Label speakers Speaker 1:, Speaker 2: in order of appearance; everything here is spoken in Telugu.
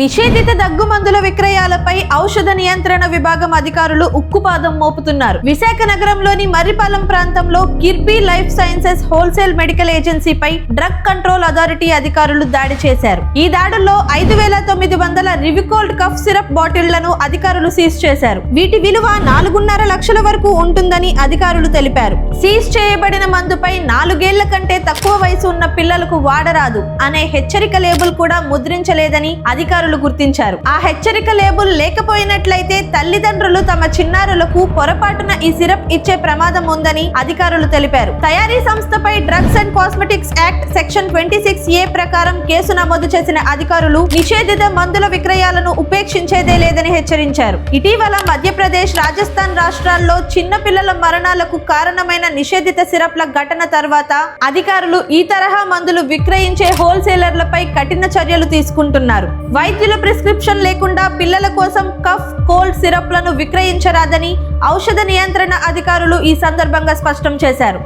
Speaker 1: నిషేధిత దగ్గు మందుల విక్రయాలపై ఔషధ నియంత్రణ విభాగం అధికారులు ఉక్కుపాదం మోపుతున్నారు. విశాఖ నగరంలోని మర్రిపాలెం ప్రాంతంలో Kirby life sciences wholesale medical ఏజెన్సీపై drug control authority అధికారులు దాడి చేశారు. ఈ దాడుల్లో ఐదు వేల తొమ్మిది వందల రివికోల్డ్ కఫ్ సిరప్ బాటిళ్ళను అధికారులు సీజ్ చేశారు. వీటి విలువ నాలుగున్నర లక్షల వరకు ఉంటుందని అధికారులు తెలిపారు. సీజ్ చేయబడిన మందుపై నాలుగేళ్ళ కంటే తక్కువ వయసు ఉన్న పిల్లలకు వాడరాదు అనే హెచ్చరిక లేబుల్ కూడా ముద్రించలేదని అధికారులు గుర్తించారు. ఆ హెచ్చరిక లేబుల్ లేకపోయినట్లయితే తల్లిదండ్రులు తమ చిన్నారులకు పొరపాటున ఈ సిరప్ ఇచ్చే ప్రమాదం ఉందని అధికారులు తెలిపారు. తయారీ సంస్థపై drugs and cosmetics act section twenty six A ప్రకారం కేసు నమోదు చేసిన అధికారులు నిషేధిత మందుల విక్రయాలను ఉపేక్షించేదే లేదని హెచ్చరించారు. ఇటీవల మధ్యప్రదేశ్ రాజస్థాన్ రాష్ట్రాల్లో చిన్న పిల్లల మరణాలకు కారణమైన నిషేధిత సిరప్ల ఘటన తర్వాత అధికారులు ఈ తరహా మందులు విక్రయించే హోల్సేలర్లపై కఠిన చర్యలు తీసుకుంటున్నారు. వైద్యుల ప్రిస్క్రిప్షన్ లేకుండా పిల్లల కోసం కఫ్ కోల్డ్ సిరప్లను విక్రయించరాదని ఔషధ నియంత్రణ అధికారులు ఈ సందర్భంగా స్పష్టం చేశారు.